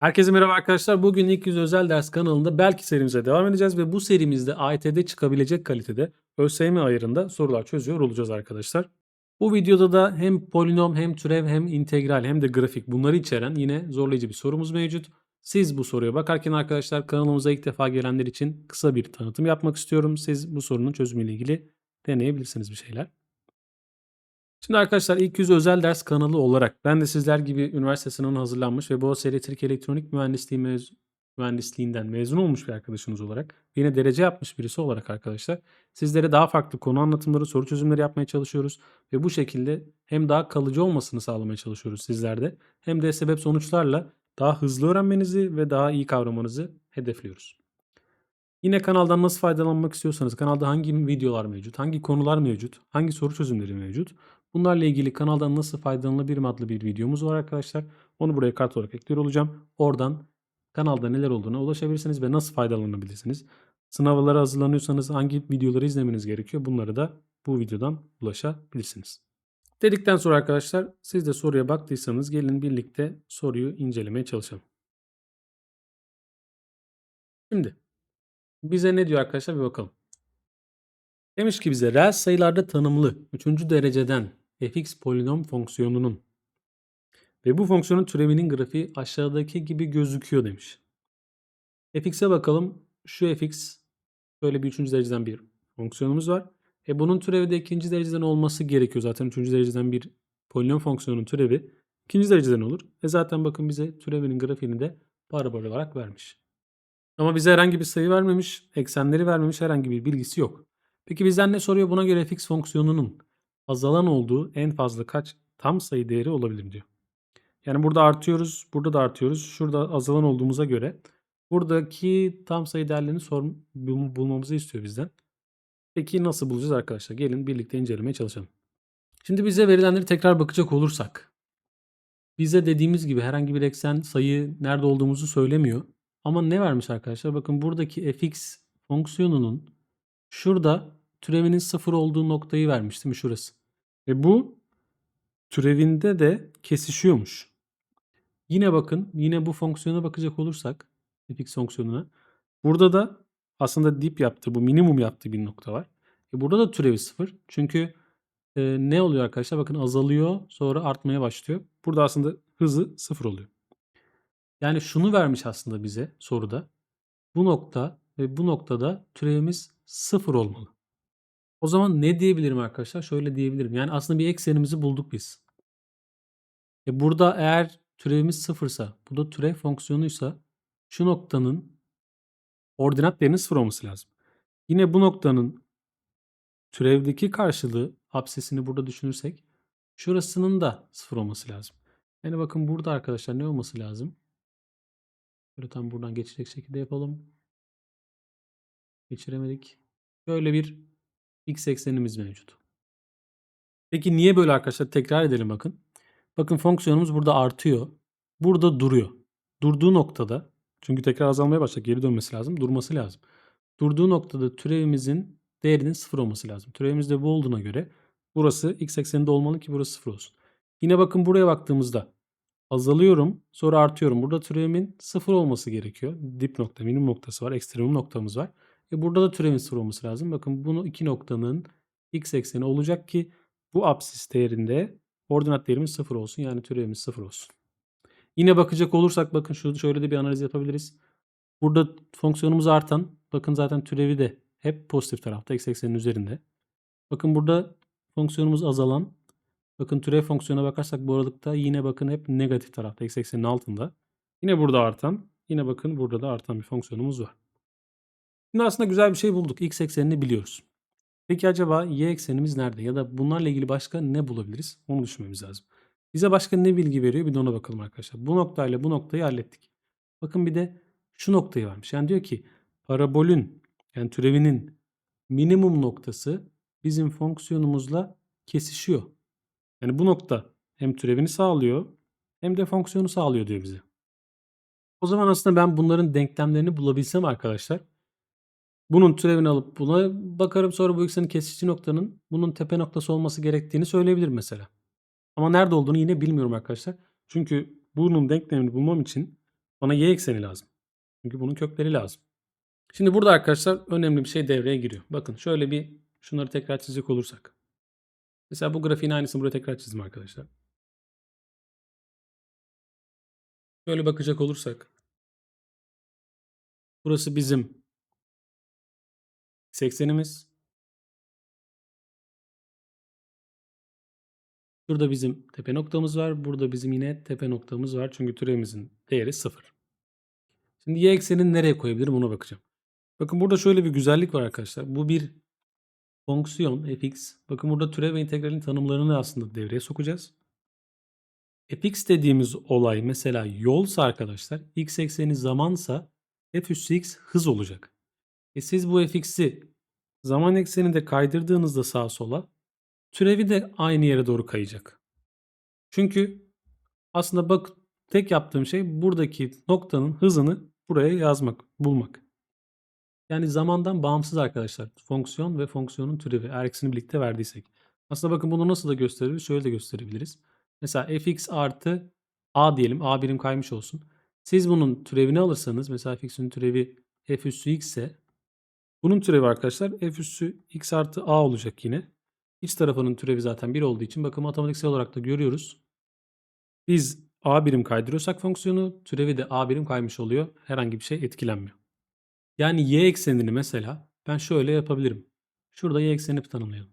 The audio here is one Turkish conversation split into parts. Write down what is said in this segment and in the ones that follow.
Herkese merhaba arkadaşlar. Bugün ilk yüz özel ders kanalında belki serimize devam edeceğiz ve bu serimizde AYT'de çıkabilecek kalitede ÖSYM ayarında sorular çözüyor olacağız arkadaşlar. Bu videoda da hem polinom hem türev hem integral hem de grafik bunları içeren yine zorlayıcı bir sorumuz mevcut. Siz bu soruya bakarken arkadaşlar kanalımıza ilk defa gelenler için kısa bir tanıtım yapmak istiyorum. Siz bu sorunun çözümüyle ilgili deneyebilirsiniz bir şeyler. Şimdi arkadaşlar ilk yüz özel ders kanalı olarak ben de sizler gibi üniversite sınavına hazırlanmış ve Boğaziçi Elektrik Elektronik Mühendisliği mez- mühendisliğinden mezun olmuş bir arkadaşınız olarak yine derece yapmış birisi olarak arkadaşlar sizlere daha farklı konu anlatımları, soru çözümleri yapmaya çalışıyoruz ve bu şekilde hem daha kalıcı olmasını sağlamaya çalışıyoruz sizlerde hem de sebep sonuçlarla daha hızlı öğrenmenizi ve daha iyi kavramanızı hedefliyoruz. Yine kanaldan nasıl faydalanmak istiyorsanız, kanalda hangi videolar mevcut, hangi konular mevcut, hangi soru çözümleri mevcut, bunlarla ilgili kanaldan nasıl faydalanılabilirim adlı bir videomuz var arkadaşlar. Onu buraya kart olarak ekliyor olacağım. Oradan kanalda neler olduğuna ulaşabilirsiniz ve nasıl faydalanabilirsiniz. Sınavlara hazırlanıyorsanız hangi videoları izlemeniz gerekiyor bunları da bu videodan ulaşabilirsiniz. Dedikten sonra arkadaşlar siz de soruya baktıysanız gelin birlikte soruyu incelemeye çalışalım. Şimdi bize ne diyor arkadaşlar bir bakalım. Demiş ki bize reel sayılarda tanımlı 3. dereceden fx polinom fonksiyonunun ve bu fonksiyonun türevinin grafiği aşağıdaki gibi gözüküyor demiş. fx'e bakalım. Şu fx böyle bir 3. dereceden bir fonksiyonumuz var. E bunun türevi de ikinci dereceden olması gerekiyor. Zaten 3. dereceden bir polinom fonksiyonun türevi ikinci dereceden olur. E zaten bakın bize türevinin grafiğini de parabol olarak vermiş. Ama bize herhangi bir sayı vermemiş, eksenleri vermemiş, herhangi bir bilgisi yok. Peki bizden ne soruyor? Buna göre fx fonksiyonunun azalan olduğu en fazla kaç tam sayı değeri olabilir diyor. Yani burada artıyoruz, burada da artıyoruz. Şurada azalan olduğumuza göre buradaki tam sayı değerlerini sor, bul- bulmamızı istiyor bizden. Peki nasıl bulacağız arkadaşlar? Gelin birlikte incelemeye çalışalım. Şimdi bize verilenleri tekrar bakacak olursak. Bize dediğimiz gibi herhangi bir eksen sayı nerede olduğumuzu söylemiyor. Ama ne vermiş arkadaşlar? Bakın buradaki fx fonksiyonunun şurada türevinin sıfır olduğu noktayı vermiş değil mi? Şurası. Ve bu türevinde de kesişiyormuş. Yine bakın yine bu fonksiyona bakacak olursak fx fonksiyonuna. Burada da aslında dip yaptığı bu minimum yaptığı bir nokta var. E burada da türevi sıfır. Çünkü e, ne oluyor arkadaşlar? Bakın azalıyor sonra artmaya başlıyor. Burada aslında hızı sıfır oluyor. Yani şunu vermiş aslında bize soruda. Bu nokta ve bu noktada türevimiz sıfır olmalı. O zaman ne diyebilirim arkadaşlar? Şöyle diyebilirim. Yani aslında bir eksenimizi bulduk biz. E burada eğer türevimiz sıfırsa, bu da türev fonksiyonuysa şu noktanın ordinat değerinin sıfır olması lazım. Yine bu noktanın türevdeki karşılığı absesini burada düşünürsek şurasının da sıfır olması lazım. Yani bakın burada arkadaşlar ne olması lazım? Böyle tam buradan geçecek şekilde yapalım. Geçiremedik. Böyle bir x eksenimiz mevcut. Peki niye böyle arkadaşlar? Tekrar edelim bakın. Bakın fonksiyonumuz burada artıyor. Burada duruyor. Durduğu noktada çünkü tekrar azalmaya başlayacak. Geri dönmesi lazım. Durması lazım. Durduğu noktada türevimizin değerinin sıfır olması lazım. Türevimiz de bu olduğuna göre burası x ekseninde olmalı ki burası sıfır olsun. Yine bakın buraya baktığımızda azalıyorum sonra artıyorum. Burada türevimin sıfır olması gerekiyor. Dip nokta, minimum noktası var. Ekstremum noktamız var. E burada da türevin sıfır olması lazım. Bakın bunu iki noktanın x ekseni olacak ki bu absis değerinde ordinat değerimiz sıfır olsun. Yani türevimiz sıfır olsun. Yine bakacak olursak bakın şurada şöyle de bir analiz yapabiliriz. Burada fonksiyonumuz artan. Bakın zaten türevi de hep pozitif tarafta. X eksenin üzerinde. Bakın burada fonksiyonumuz azalan. Bakın türev fonksiyona bakarsak bu aralıkta yine bakın hep negatif tarafta. X eksenin altında. Yine burada artan. Yine bakın burada da artan bir fonksiyonumuz var. Şimdi aslında güzel bir şey bulduk. X eksenini biliyoruz. Peki acaba y eksenimiz nerede? Ya da bunlarla ilgili başka ne bulabiliriz? Onu düşünmemiz lazım. Bize başka ne bilgi veriyor? Bir de ona bakalım arkadaşlar. Bu noktayla bu noktayı hallettik. Bakın bir de şu noktayı vermiş. Yani diyor ki parabolün yani türevinin minimum noktası bizim fonksiyonumuzla kesişiyor. Yani bu nokta hem türevini sağlıyor hem de fonksiyonu sağlıyor diyor bize. O zaman aslında ben bunların denklemlerini bulabilsem arkadaşlar bunun türevini alıp buna bakarım sonra bu eksenin kesiştiği noktanın bunun tepe noktası olması gerektiğini söyleyebilirim mesela. Ama nerede olduğunu yine bilmiyorum arkadaşlar. Çünkü bunun denklemini bulmam için Bana y ekseni lazım. Çünkü bunun kökleri lazım. Şimdi burada arkadaşlar önemli bir şey devreye giriyor. Bakın şöyle bir şunları tekrar çizecek olursak. Mesela bu grafiğin aynısını buraya tekrar çizdim arkadaşlar. Böyle bakacak olursak. Burası bizim 80'imiz. Burada bizim tepe noktamız var. Burada bizim yine tepe noktamız var. Çünkü türevimizin değeri 0. Şimdi y eksenini nereye koyabilirim ona bakacağım. Bakın burada şöyle bir güzellik var arkadaşlar. Bu bir fonksiyon fx. Bakın burada türev ve integralin tanımlarını aslında devreye sokacağız. fx dediğimiz olay mesela yolsa arkadaşlar x ekseni zamansa f üssü x hız olacak. E siz bu fx'i zaman ekseninde kaydırdığınızda sağa sola türevi de aynı yere doğru kayacak. Çünkü aslında bak tek yaptığım şey buradaki noktanın hızını buraya yazmak, bulmak. Yani zamandan bağımsız arkadaşlar. Fonksiyon ve fonksiyonun türevi eğer ikisini birlikte verdiysek. Aslında bakın bunu nasıl da gösterebiliriz? Şöyle de gösterebiliriz. Mesela fx artı a diyelim. a birim kaymış olsun. Siz bunun türevini alırsanız mesela fx'in türevi f üssü x ise bunun türevi arkadaşlar f üssü x artı a olacak yine. İç tarafının türevi zaten 1 olduğu için bakın matematiksel olarak da görüyoruz. Biz a birim kaydırıyorsak fonksiyonu türevi de a birim kaymış oluyor. Herhangi bir şey etkilenmiyor. Yani y eksenini mesela ben şöyle yapabilirim. Şurada y eksenini tanımlayalım.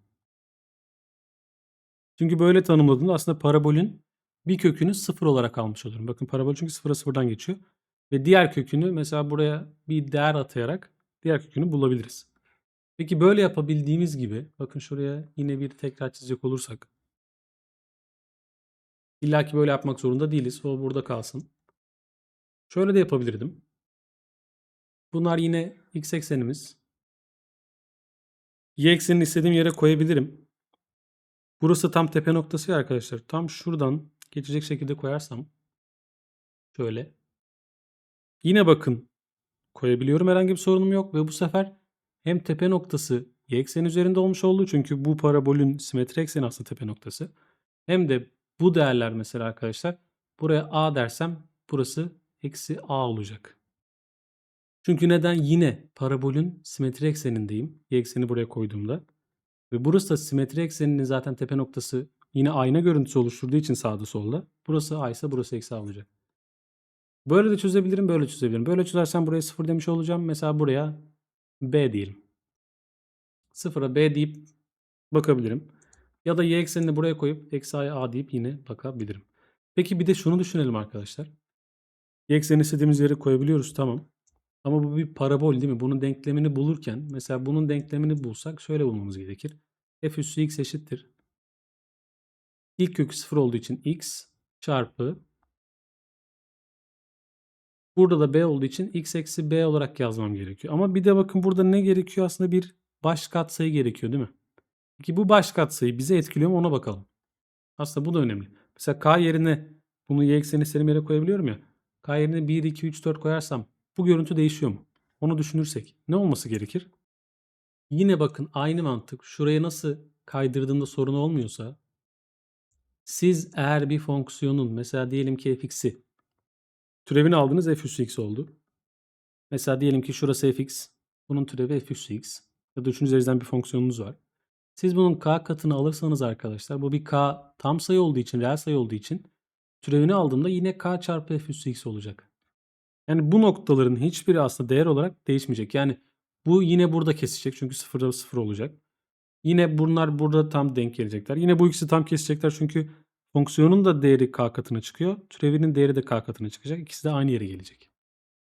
Çünkü böyle tanımladığımda aslında parabolün bir kökünü sıfır olarak almış olurum. Bakın parabol çünkü sıfıra sıfırdan geçiyor. Ve diğer kökünü mesela buraya bir değer atayarak diğer kökünü bulabiliriz. Peki böyle yapabildiğimiz gibi bakın şuraya yine bir tekrar çizecek olursak. İlla ki böyle yapmak zorunda değiliz. O burada kalsın. Şöyle de yapabilirdim. Bunlar yine x eksenimiz. Y eksenini istediğim yere koyabilirim. Burası tam tepe noktası ya arkadaşlar. Tam şuradan geçecek şekilde koyarsam şöyle. Yine bakın koyabiliyorum. Herhangi bir sorunum yok ve bu sefer hem tepe noktası y ekseni üzerinde olmuş oldu. Çünkü bu parabolün simetri ekseni aslında tepe noktası. Hem de bu değerler mesela arkadaşlar buraya a dersem burası eksi a olacak. Çünkü neden? Yine parabolün simetri eksenindeyim. Y ekseni buraya koyduğumda. Ve burası da simetri ekseninin zaten tepe noktası yine ayna görüntüsü oluşturduğu için sağda solda. Burası A ise burası eksi A olacak. Böyle de çözebilirim, böyle çözebilirim. Böyle çözersem buraya 0 demiş olacağım. Mesela buraya B diyelim. 0'a B deyip bakabilirim. Ya da y eksenini buraya koyup eksi a'ya a deyip yine bakabilirim. Peki bir de şunu düşünelim arkadaşlar. Y eksenini istediğimiz yere koyabiliyoruz tamam. Ama bu bir parabol değil mi? Bunun denklemini bulurken mesela bunun denklemini bulsak şöyle bulmamız gerekir. f üssü x eşittir. İlk kökü 0 olduğu için x çarpı Burada da b olduğu için x eksi b olarak yazmam gerekiyor. Ama bir de bakın burada ne gerekiyor? Aslında bir baş katsayı gerekiyor değil mi? Peki bu baş katsayı bize etkiliyor mu ona bakalım. Aslında bu da önemli. Mesela k yerine bunu y ekseni istediğim yere koyabiliyorum ya. K yerine 1, 2, 3, 4 koyarsam bu görüntü değişiyor mu? Onu düşünürsek ne olması gerekir? Yine bakın aynı mantık. Şuraya nasıl kaydırdığında sorun olmuyorsa siz eğer bir fonksiyonun mesela diyelim ki fx'i türevini aldınız f üssü x oldu. Mesela diyelim ki şurası fx. Bunun türevi f üssü x. Ya da üçüncü dereceden bir fonksiyonunuz var. Siz bunun k katını alırsanız arkadaşlar bu bir k tam sayı olduğu için reel sayı olduğu için türevini aldığımda yine k çarpı f üssü x olacak. Yani bu noktaların hiçbiri aslında değer olarak değişmeyecek. Yani bu yine burada kesecek çünkü sıfırda sıfır olacak. Yine bunlar burada tam denk gelecekler. Yine bu ikisi tam kesecekler çünkü fonksiyonun da değeri k katına çıkıyor. Türevinin değeri de k katına çıkacak. İkisi de aynı yere gelecek.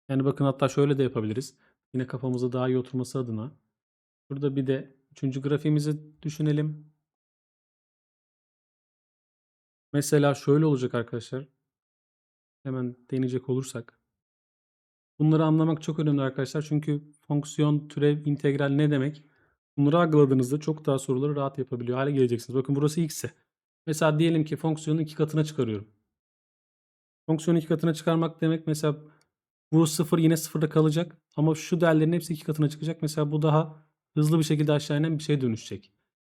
Yani bakın hatta şöyle de yapabiliriz. Yine kafamıza daha iyi oturması adına. Burada bir de üçüncü grafiğimizi düşünelim. Mesela şöyle olacak arkadaşlar. Hemen deneyecek olursak. Bunları anlamak çok önemli arkadaşlar. Çünkü fonksiyon, türev, integral ne demek? Bunları algıladığınızda çok daha soruları rahat yapabiliyor hale geleceksiniz. Bakın burası x ise. Mesela diyelim ki fonksiyonu iki katına çıkarıyorum. Fonksiyonu iki katına çıkarmak demek mesela bu sıfır yine sıfırda kalacak. Ama şu değerlerin hepsi iki katına çıkacak. Mesela bu daha hızlı bir şekilde aşağı inen bir şeye dönüşecek.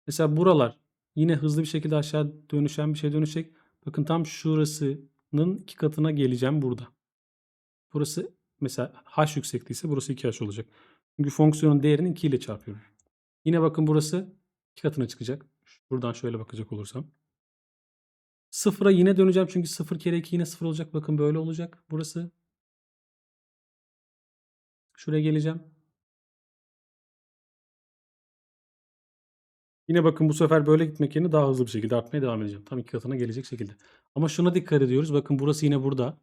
Mesela buralar yine hızlı bir şekilde aşağı dönüşen bir şeye dönüşecek. Bakın tam şurasının iki katına geleceğim burada. Burası mesela h yüksekteyse burası 2h olacak. Çünkü fonksiyonun değerini 2 ile çarpıyorum. Yine bakın burası 2 katına çıkacak. Buradan şöyle bakacak olursam. Sıfıra yine döneceğim çünkü 0 kere 2 yine 0 olacak. Bakın böyle olacak. Burası. Şuraya geleceğim. Yine bakın bu sefer böyle gitmek yerine daha hızlı bir şekilde artmaya devam edeceğim. Tam iki katına gelecek şekilde. Ama şuna dikkat ediyoruz. Bakın burası yine burada.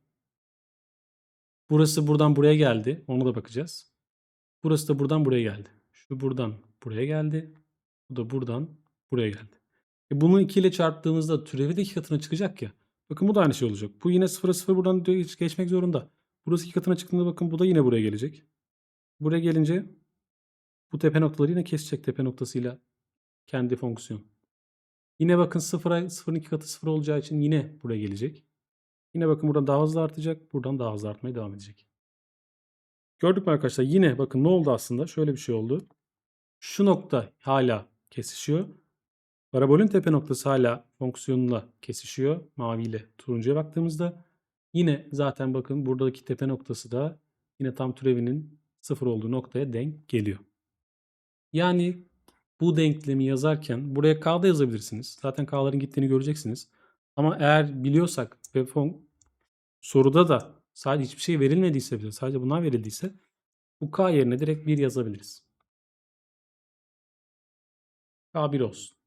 Burası buradan buraya geldi. Ona da bakacağız. Burası da buradan buraya geldi. Şu buradan buraya geldi. Bu da buradan buraya geldi. E bunu 2 ile çarptığımızda türevi de 2 katına çıkacak ya. Bakın bu da aynı şey olacak. Bu yine 0'a 0 buradan geç- geçmek zorunda. Burası 2 katına çıktığında bakın bu da yine buraya gelecek. Buraya gelince bu tepe noktaları yine kesecek tepe noktasıyla kendi fonksiyon. Yine bakın 0'a 0'ın 2 katı 0 olacağı için yine buraya gelecek. Yine bakın buradan daha hızlı artacak. Buradan daha hızlı artmaya devam edecek. Gördük mü arkadaşlar? Yine bakın ne oldu aslında? Şöyle bir şey oldu. Şu nokta hala kesişiyor. Parabolün tepe noktası hala fonksiyonla kesişiyor. Mavi ile turuncuya baktığımızda. Yine zaten bakın buradaki tepe noktası da yine tam türevinin sıfır olduğu noktaya denk geliyor. Yani bu denklemi yazarken buraya k da yazabilirsiniz. Zaten k'ların gittiğini göreceksiniz. Ama eğer biliyorsak ve fon soruda da sadece hiçbir şey verilmediyse bile sadece bunlar verildiyse bu k yerine direkt 1 yazabiliriz. k 1 olsun.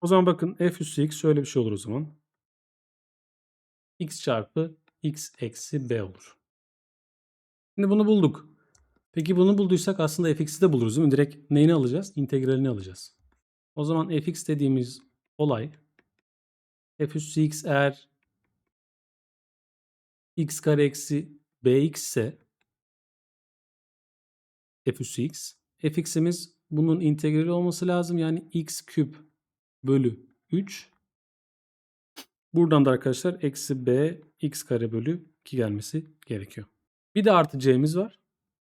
O zaman bakın f üssü x şöyle bir şey olur o zaman. x çarpı x eksi b olur. Şimdi bunu bulduk. Peki bunu bulduysak aslında fx'i de buluruz değil mi? Direkt neyini alacağız? İntegralini alacağız. O zaman fx dediğimiz olay f üssü x eğer x kare eksi bx ise f üssü x fx'imiz bunun integrali olması lazım. Yani x küp bölü 3 Buradan da arkadaşlar eksi b x kare bölü 2 gelmesi gerekiyor. Bir de artı c'miz var.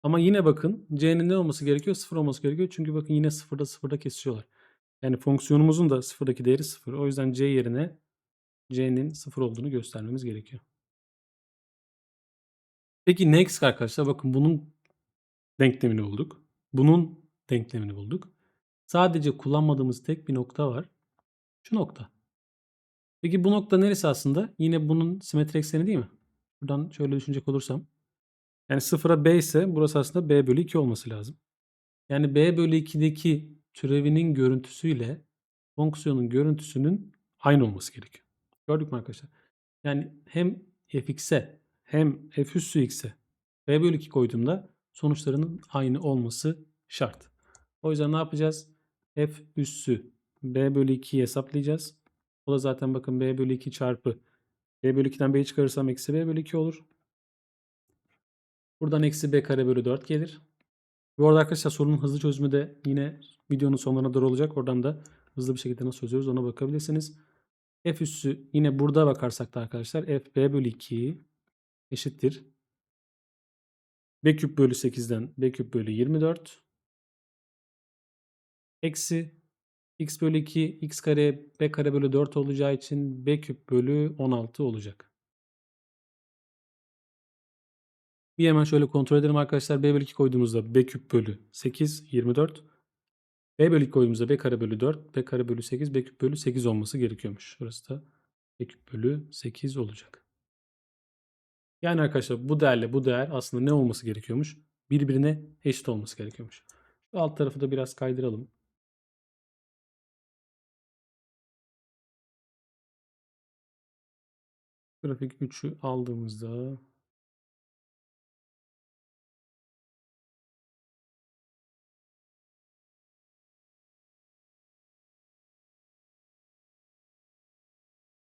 Ama yine bakın c'nin ne olması gerekiyor? 0 olması gerekiyor. Çünkü bakın yine 0'da 0'da kesişiyorlar. Yani fonksiyonumuzun da 0'daki değeri 0. O yüzden c yerine c'nin 0 olduğunu göstermemiz gerekiyor. Peki next arkadaşlar bakın bunun denklemini bulduk. Bunun denklemini bulduk. Sadece kullanmadığımız tek bir nokta var. Şu nokta. Peki bu nokta neresi aslında? Yine bunun simetri ekseni değil mi? Buradan şöyle düşünecek olursam. Yani 0'a b ise burası aslında b bölü 2 olması lazım. Yani b bölü 2'deki türevinin görüntüsüyle fonksiyonun görüntüsünün aynı olması gerekiyor. Gördük mü arkadaşlar? Yani hem fx'e hem f üssü x'e b bölü 2 koyduğumda sonuçlarının aynı olması şart. O yüzden ne yapacağız? F üssü b bölü 2'yi hesaplayacağız. O da zaten bakın b bölü 2 çarpı b bölü 2'den b'yi çıkarırsam eksi b bölü 2 olur. Buradan eksi b kare bölü 4 gelir. Bu arada arkadaşlar sorunun hızlı çözümü de yine videonun sonlarına doğru olacak. Oradan da hızlı bir şekilde nasıl çözüyoruz ona bakabilirsiniz. f üssü yine burada bakarsak da arkadaşlar f b bölü 2 eşittir. b küp bölü 8'den b küp bölü 24 eksi x bölü 2 x kare b kare bölü 4 olacağı için b küp bölü 16 olacak. Bir hemen şöyle kontrol edelim arkadaşlar. b bölü 2 koyduğumuzda b küp bölü 8 24. b bölü 2 koyduğumuzda b kare bölü 4 b kare bölü 8 b küp bölü 8 olması gerekiyormuş. Şurası da b küp bölü 8 olacak. Yani arkadaşlar bu değerle bu değer aslında ne olması gerekiyormuş? Birbirine eşit olması gerekiyormuş. Şu alt tarafı da biraz kaydıralım. Grafik 3'ü aldığımızda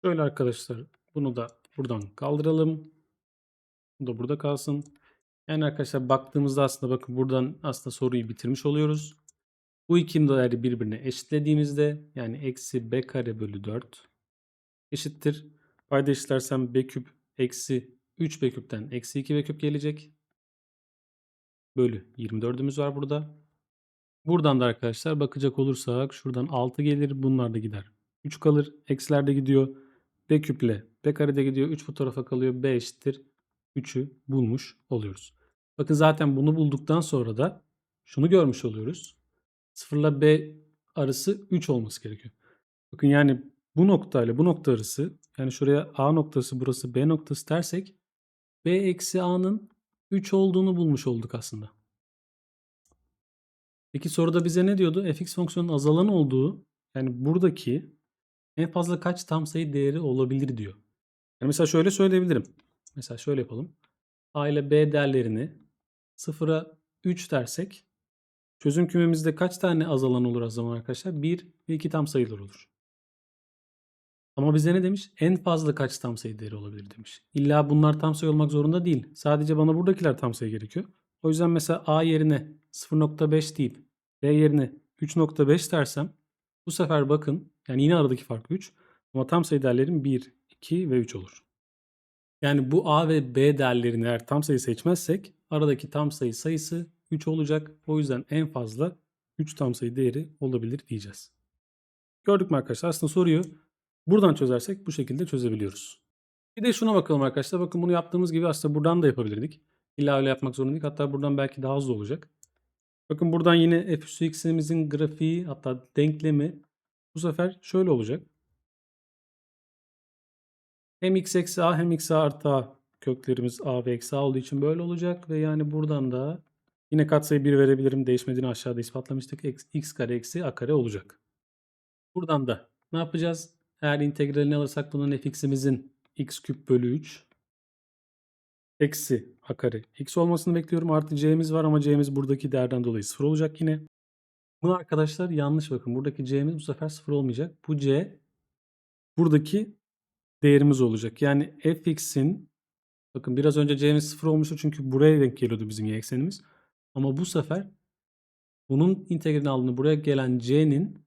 Şöyle arkadaşlar bunu da buradan kaldıralım. Bu da burada kalsın. Yani arkadaşlar baktığımızda aslında bakın buradan aslında soruyu bitirmiş oluyoruz. Bu iki değeri birbirine eşitlediğimizde yani eksi b kare bölü 4 eşittir. Payda eşitlersem b küp eksi 3 b küpten eksi 2 b küp gelecek. Bölü 24'ümüz var burada. Buradan da arkadaşlar bakacak olursak şuradan 6 gelir. Bunlar da gider. 3 kalır. Eksiler de gidiyor. b küple B karede gidiyor. 3 bu tarafa kalıyor. B eşittir. 3'ü bulmuş oluyoruz. Bakın zaten bunu bulduktan sonra da şunu görmüş oluyoruz. 0 ile B arası 3 olması gerekiyor. Bakın yani bu nokta ile bu nokta arası yani şuraya A noktası burası B noktası dersek B eksi A'nın 3 olduğunu bulmuş olduk aslında. Peki soruda bize ne diyordu? fx fonksiyonun azalan olduğu yani buradaki en fazla kaç tam sayı değeri olabilir diyor. Yani mesela şöyle söyleyebilirim. Mesela şöyle yapalım. A ile B değerlerini 0'a 3 dersek çözüm kümemizde kaç tane azalan olur o zaman arkadaşlar? 1 ve 2 tam sayılar olur. Ama bize ne demiş? En fazla kaç tam sayı değeri olabilir demiş. İlla bunlar tam sayı olmak zorunda değil. Sadece bana buradakiler tam sayı gerekiyor. O yüzden mesela A yerine 0.5 deyip B yerine 3.5 dersem bu sefer bakın yani yine aradaki fark 3 ama tam sayı değerlerim 1, 2 ve 3 olur. Yani bu A ve B değerlerini eğer tam sayı seçmezsek aradaki tam sayı sayısı 3 olacak. O yüzden en fazla 3 tam sayı değeri olabilir diyeceğiz. Gördük mü arkadaşlar? Aslında soruyu buradan çözersek bu şekilde çözebiliyoruz. Bir de şuna bakalım arkadaşlar. Bakın bunu yaptığımız gibi aslında buradan da yapabilirdik. İlla öyle yapmak zorunda değil. Hatta buradan belki daha hızlı olacak. Bakın buradan yine f üssü x'imizin grafiği hatta denklemi bu sefer şöyle olacak. Hem x eksi a hem x a artı a köklerimiz a ve eksi a olduğu için böyle olacak. Ve yani buradan da yine katsayı 1 verebilirim. Değişmediğini aşağıda ispatlamıştık. x kare eksi a kare olacak. Buradan da ne yapacağız? Eğer integralini alırsak bunun fx'imizin x küp bölü 3 eksi a kare x olmasını bekliyorum. Artı c'miz var ama c'miz buradaki değerden dolayı 0 olacak yine. Bu arkadaşlar yanlış bakın. Buradaki c'miz bu sefer 0 olmayacak. Bu c buradaki değerimiz olacak. Yani fx'in bakın biraz önce c'miz 0 olmuştu çünkü buraya denk geliyordu bizim y eksenimiz. Ama bu sefer bunun integralini aldığında buraya gelen c'nin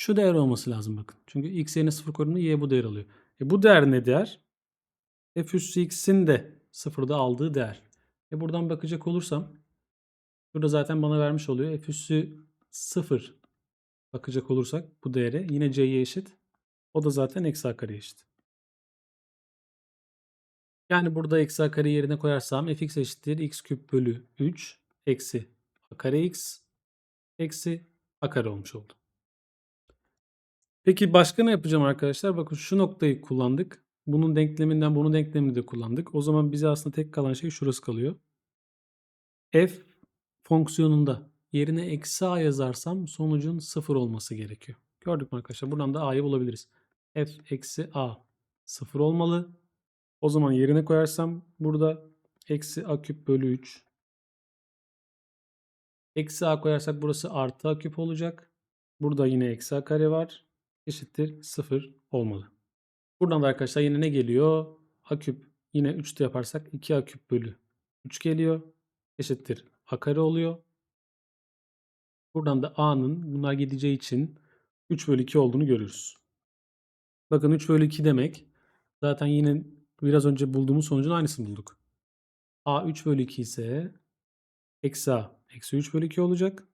şu değer olması lazım bakın. Çünkü x yerine 0 koyduğunda y bu değer alıyor. E bu değer ne değer? f üssü x'in de sıfırda aldığı değer. E buradan bakacak olursam burada zaten bana vermiş oluyor. f üssü 0 bakacak olursak bu değere yine c'ye eşit. O da zaten eksi a kare eşit. Yani burada eksi a kare yerine koyarsam fx eşittir x küp bölü 3 eksi a kare x eksi a kare olmuş oldu. Peki başka ne yapacağım arkadaşlar? Bakın şu noktayı kullandık. Bunun denkleminden bunun denklemini de kullandık. O zaman bize aslında tek kalan şey şurası kalıyor. f fonksiyonunda yerine eksi a yazarsam sonucun sıfır olması gerekiyor. Gördük mü arkadaşlar? Buradan da a'yı bulabiliriz. f eksi a sıfır olmalı. O zaman yerine koyarsam burada eksi a küp bölü 3. Eksi a koyarsak burası artı a küp olacak. Burada yine eksi a kare var. Eşittir 0 olmalı. Buradan da arkadaşlar yine ne geliyor? A küp yine 3'te yaparsak 2A küp bölü 3 geliyor. Eşittir A kare oluyor. Buradan da A'nın bunlar gideceği için 3 bölü 2 olduğunu görüyoruz. Bakın 3 bölü 2 demek zaten yine biraz önce bulduğumuz sonucun aynısını bulduk. A 3 bölü 2 ise eksi A eksi 3 bölü 2 olacak.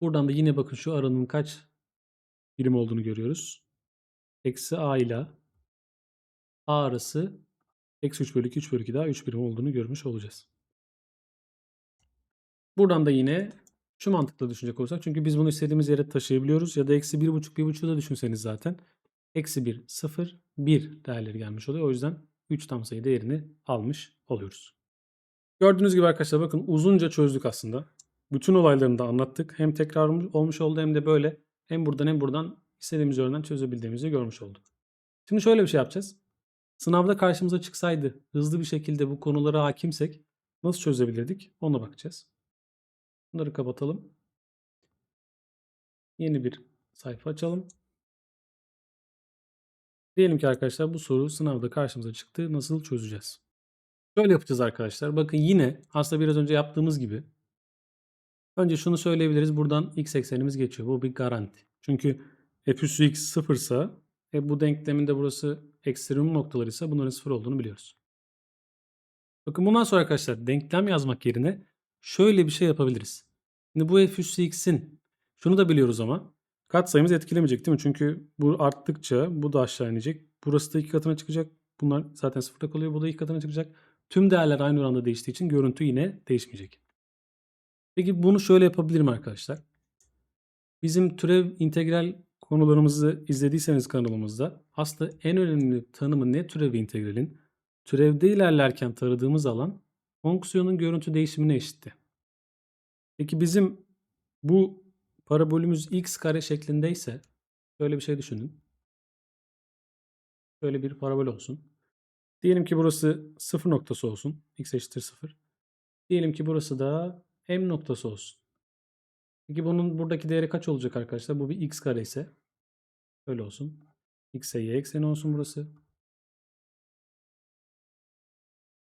Buradan da yine bakın şu aranın kaç birim olduğunu görüyoruz eksi a ile a arası eksi 3 bölü 2 3 bölü 2 daha 3 birim olduğunu görmüş olacağız. Buradan da yine şu mantıkla düşünecek olursak çünkü biz bunu istediğimiz yere taşıyabiliyoruz ya da eksi 1,5 1,5'u da düşünseniz zaten eksi 1 0 1 değerleri gelmiş oluyor. O yüzden 3 tam sayı değerini almış oluyoruz. Gördüğünüz gibi arkadaşlar bakın uzunca çözdük aslında. Bütün olaylarını da anlattık. Hem tekrar olmuş oldu hem de böyle hem buradan hem buradan istediğimiz örneğin çözebildiğimizi görmüş olduk. Şimdi şöyle bir şey yapacağız. Sınavda karşımıza çıksaydı hızlı bir şekilde bu konulara hakimsek nasıl çözebilirdik ona bakacağız. Bunları kapatalım. Yeni bir sayfa açalım. Diyelim ki arkadaşlar bu soru sınavda karşımıza çıktı. Nasıl çözeceğiz? Şöyle yapacağız arkadaşlar. Bakın yine aslında biraz önce yaptığımız gibi. Önce şunu söyleyebiliriz. Buradan x eksenimiz geçiyor. Bu bir garanti. Çünkü f üssü x sıfırsa e bu denklemin de burası ekstremum noktaları ise bunların sıfır olduğunu biliyoruz. Bakın bundan sonra arkadaşlar denklem yazmak yerine şöyle bir şey yapabiliriz. Şimdi bu f üssü x'in şunu da biliyoruz ama katsayımız etkilemeyecek değil mi? Çünkü bu arttıkça bu da aşağı inecek. Burası da iki katına çıkacak. Bunlar zaten sıfırda kalıyor. Bu da iki katına çıkacak. Tüm değerler aynı oranda değiştiği için görüntü yine değişmeyecek. Peki bunu şöyle yapabilirim arkadaşlar. Bizim türev integral konularımızı izlediyseniz kanalımızda aslında en önemli tanımı ne türev integralin? Türevde ilerlerken taradığımız alan fonksiyonun görüntü değişimine eşitti. Peki bizim bu parabolümüz x kare şeklindeyse böyle bir şey düşünün. Böyle bir parabol olsun. Diyelim ki burası sıfır noktası olsun. x eşittir sıfır. Diyelim ki burası da m noktası olsun. Peki bunun buradaki değeri kaç olacak arkadaşlar? Bu bir x kare ise böyle olsun. x'e y ekseni olsun burası.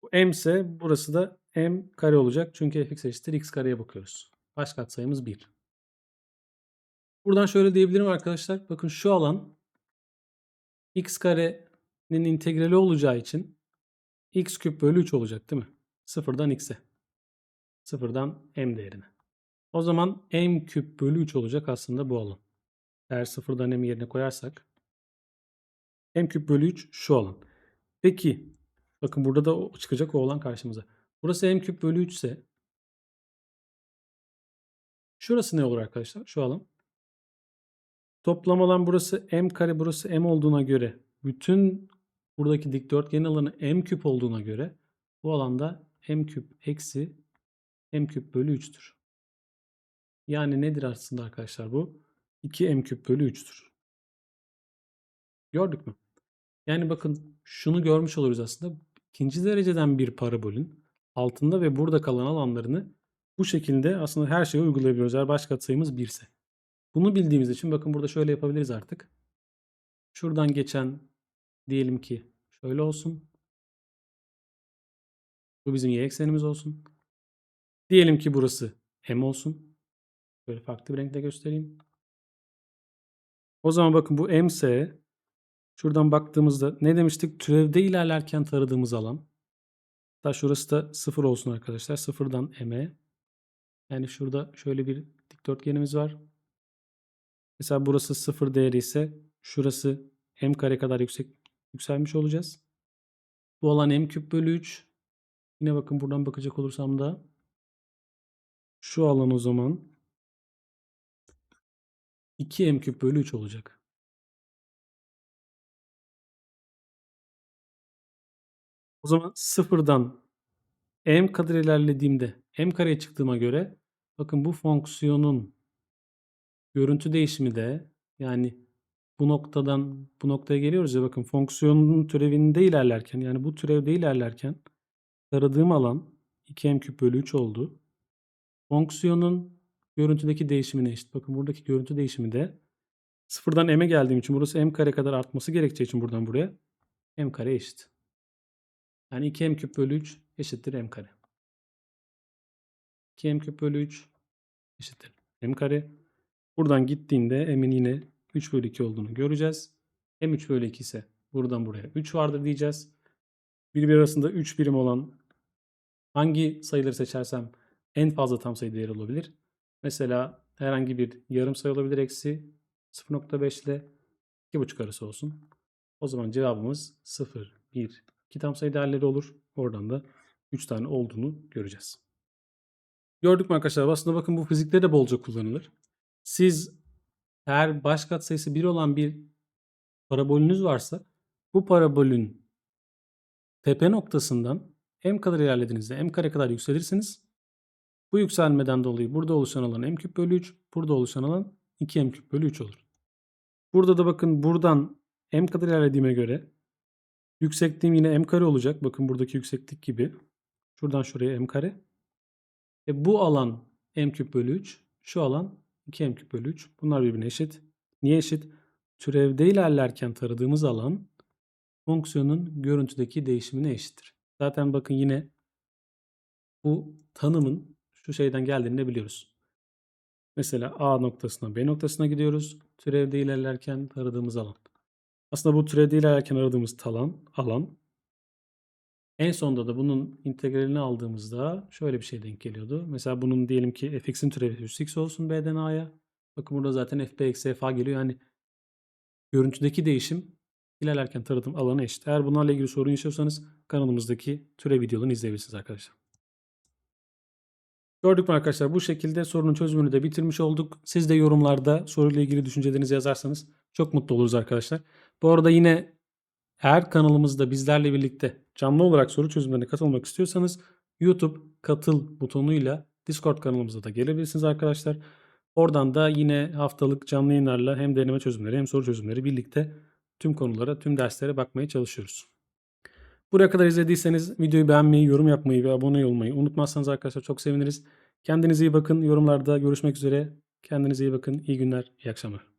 Bu m ise burası da m kare olacak. Çünkü fx eşittir x kareye bakıyoruz. Baş katsayımız 1. Buradan şöyle diyebilirim arkadaşlar. Bakın şu alan x karenin integrali olacağı için x küp bölü 3 olacak değil mi? Sıfırdan x'e. Sıfırdan m değerine. O zaman m küp bölü 3 olacak aslında bu alan. Eğer sıfırdan m yerine koyarsak m küp bölü 3 şu alan. Peki bakın burada da çıkacak o olan karşımıza. Burası m küp bölü 3 ise şurası ne olur arkadaşlar? Şu alan. Toplam alan burası m kare burası m olduğuna göre bütün buradaki dikdörtgen alanı m küp olduğuna göre bu alanda m küp eksi m küp bölü 3'tür. Yani nedir aslında arkadaşlar bu? 2m küp bölü 3'tür. Gördük mü? Yani bakın şunu görmüş oluruz aslında. İkinci dereceden bir parabolün altında ve burada kalan alanlarını bu şekilde aslında her şeye uygulayabiliyoruz. Eğer baş katsayımız 1 ise. Bunu bildiğimiz için bakın burada şöyle yapabiliriz artık. Şuradan geçen diyelim ki şöyle olsun. Bu bizim y eksenimiz olsun. Diyelim ki burası m olsun. Böyle farklı bir renkle göstereyim. O zaman bakın bu m ise şuradan baktığımızda ne demiştik? Türevde ilerlerken taradığımız alan. Hatta şurası da 0 olsun arkadaşlar. Sıfırdan m'e. Yani şurada şöyle bir dikdörtgenimiz var. Mesela burası 0 değeri ise şurası m kare kadar yüksek yükselmiş olacağız. Bu alan m küp bölü 3. Yine bakın buradan bakacak olursam da şu alan o zaman 2m küp bölü 3 olacak. O zaman sıfırdan m kadar ilerlediğimde m kareye çıktığıma göre bakın bu fonksiyonun görüntü değişimi de yani bu noktadan bu noktaya geliyoruz ya bakın fonksiyonun türevinde ilerlerken yani bu türevde ilerlerken taradığım alan 2m küp bölü 3 oldu. Fonksiyonun görüntüdeki değişimine eşit. Bakın buradaki görüntü değişimi de sıfırdan m'e geldiğim için burası m kare kadar artması gerekeceği için buradan buraya m kare eşit. Yani 2m küp bölü 3 eşittir m kare. 2m küp bölü 3 eşittir m kare. Buradan gittiğinde m'in yine 3 bölü 2 olduğunu göreceğiz. m 3 bölü 2 ise buradan buraya 3 vardır diyeceğiz. Birbiri arasında 3 birim olan hangi sayıları seçersem en fazla tam sayı değeri olabilir. Mesela herhangi bir yarım sayı olabilir eksi 0.5 ile 2.5 arası olsun. O zaman cevabımız 0, 1, 2 tam sayı değerleri olur. Oradan da 3 tane olduğunu göreceğiz. Gördük mü arkadaşlar? Aslında bakın bu fizikte de bolca kullanılır. Siz eğer baş katsayısı 1 olan bir parabolünüz varsa bu parabolün tepe noktasından m kadar ilerlediğinizde m kare kadar yükselirsiniz. Bu yükselmeden dolayı burada oluşan alan m küp bölü 3, burada oluşan alan 2m küp bölü 3 olur. Burada da bakın buradan m kadar ilerlediğime göre yüksekliğim yine m kare olacak. Bakın buradaki yükseklik gibi. Şuradan şuraya m kare. E bu alan m küp bölü 3, şu alan 2m küp bölü 3. Bunlar birbirine eşit. Niye eşit? Türevde ilerlerken taradığımız alan fonksiyonun görüntüdeki değişimine eşittir. Zaten bakın yine bu tanımın şu şeyden geldiğini biliyoruz. Mesela A noktasına B noktasına gidiyoruz. Türevde ilerlerken aradığımız alan. Aslında bu türevde ilerlerken aradığımız talan, alan en sonunda da bunun integralini aldığımızda şöyle bir şey denk geliyordu. Mesela bunun diyelim ki fx'in türevi 3x olsun b'den a'ya. Bakın burada zaten fb eksi fa geliyor. Yani görüntüdeki değişim ilerlerken tanıtım alanı eşit. Eğer bunlarla ilgili sorun yaşıyorsanız kanalımızdaki türev videolarını izleyebilirsiniz arkadaşlar. Gördük mü arkadaşlar bu şekilde sorunun çözümünü de bitirmiş olduk. Siz de yorumlarda soruyla ilgili düşüncelerinizi yazarsanız çok mutlu oluruz arkadaşlar. Bu arada yine eğer kanalımızda bizlerle birlikte canlı olarak soru çözümlerine katılmak istiyorsanız YouTube katıl butonuyla Discord kanalımıza da gelebilirsiniz arkadaşlar. Oradan da yine haftalık canlı yayınlarla hem deneme çözümleri hem soru çözümleri birlikte tüm konulara, tüm derslere bakmaya çalışıyoruz. Buraya kadar izlediyseniz videoyu beğenmeyi, yorum yapmayı ve abone olmayı unutmazsanız arkadaşlar çok seviniriz. Kendinize iyi bakın. Yorumlarda görüşmek üzere. Kendinize iyi bakın. İyi günler, iyi akşamlar.